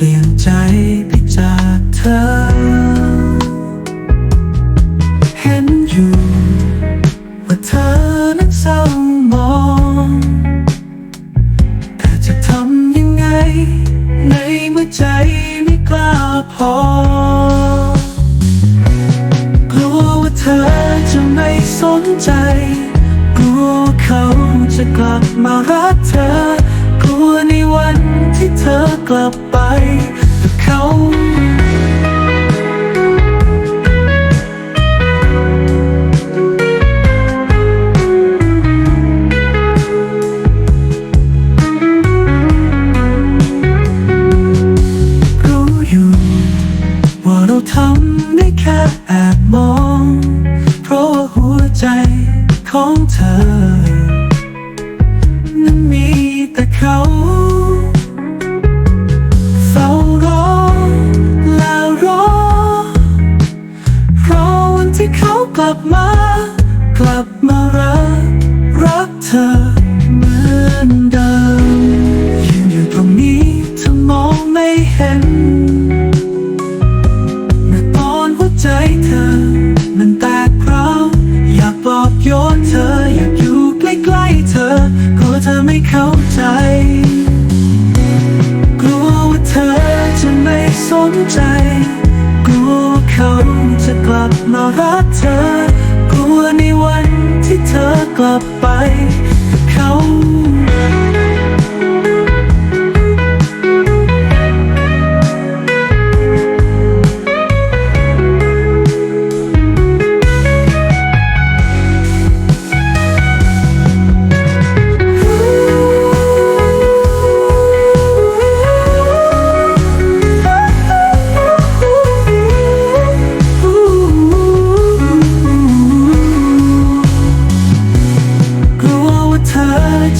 ไปจากเธอ เห็นอยู่ว่าเธอนั้นเศร้ามองแต่จะทำยังไง ในเมื่อใจไม่กล้าพอกลัวว่าเธอจะไม่สนใจกลัวเขาจะกลับมารักเธอกลัวในวันที่เธอกลับ กับเขารู้อยู่ว่าเราทำได้แค่แอบมอง เพราะว่าหัวใจของเธอ ลับมา กลับมารัก รักเธอเหมือนเดิมยืนอยู่ตรงนี้เธอมองไม่เห็นเมื่อตอนหัวใจเธอ มันแตกร้าวอยากปลอบโยนเธอ อยากอยู่ใกล้ๆเธอกลัวเธอไม่เข้าใจกลัวว่าเธอจะไม่สนใจ กลัวเขาจะกลับมารักเธอ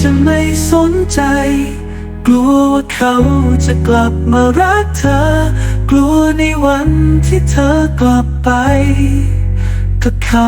จะไม่สนใจ กลัวว่าเขาจะกลับมารักเธอ กลัวในวันที่เธอกลับไปกับเขา